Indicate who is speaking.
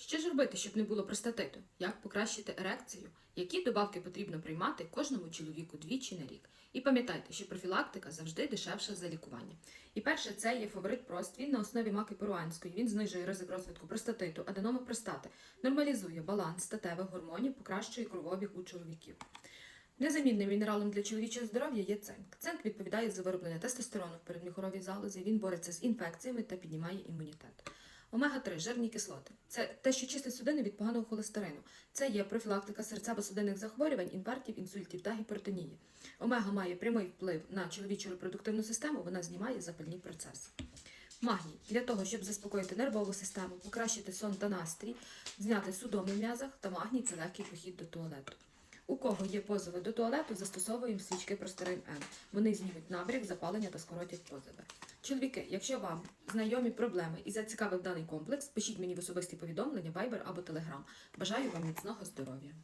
Speaker 1: Що ж робити, щоб не було простатиту? Як покращити ерекцію? Які добавки потрібно приймати кожному чоловіку двічі на рік? І пам'ятайте, що профілактика завжди дешевша за лікування. І перше, це є фаворит прост. Він на основі маки перуанської. Він знижує ризик розвитку простатиту, аденоми простати, нормалізує баланс статевих гормонів, покращує кровообіг у чоловіків. Незамінним мінералом для чоловічого здоров'я є цинк. Цинк відповідає за вироблення тестостерону в передміхоровій залозі. Він бореться з інфекціями та піднімає імунітет. Омега-3 жирні кислоти. Це те, що чистить судини від поганого холестерину. Це є профілактика серцево-судинних захворювань, інфарктів, інсультів та гіпертонії. Омега має прямий вплив на чоловічу репродуктивну систему, вона знімає запальні процеси. Магній для того, щоб заспокоїти нервову систему, покращити сон та настрій, зняти судоми в м'язах та магній це легкий похід до туалету. У кого є позови до туалету, застосовуємо свічки простирин М. Вони знімуть набряк, запалення та скоротять позови. Чоловіки, якщо вам знайомі проблеми і зацікавив даний комплекс, пишіть мені в особисті повідомлення, Viber або Telegram. Бажаю вам міцного здоров'я.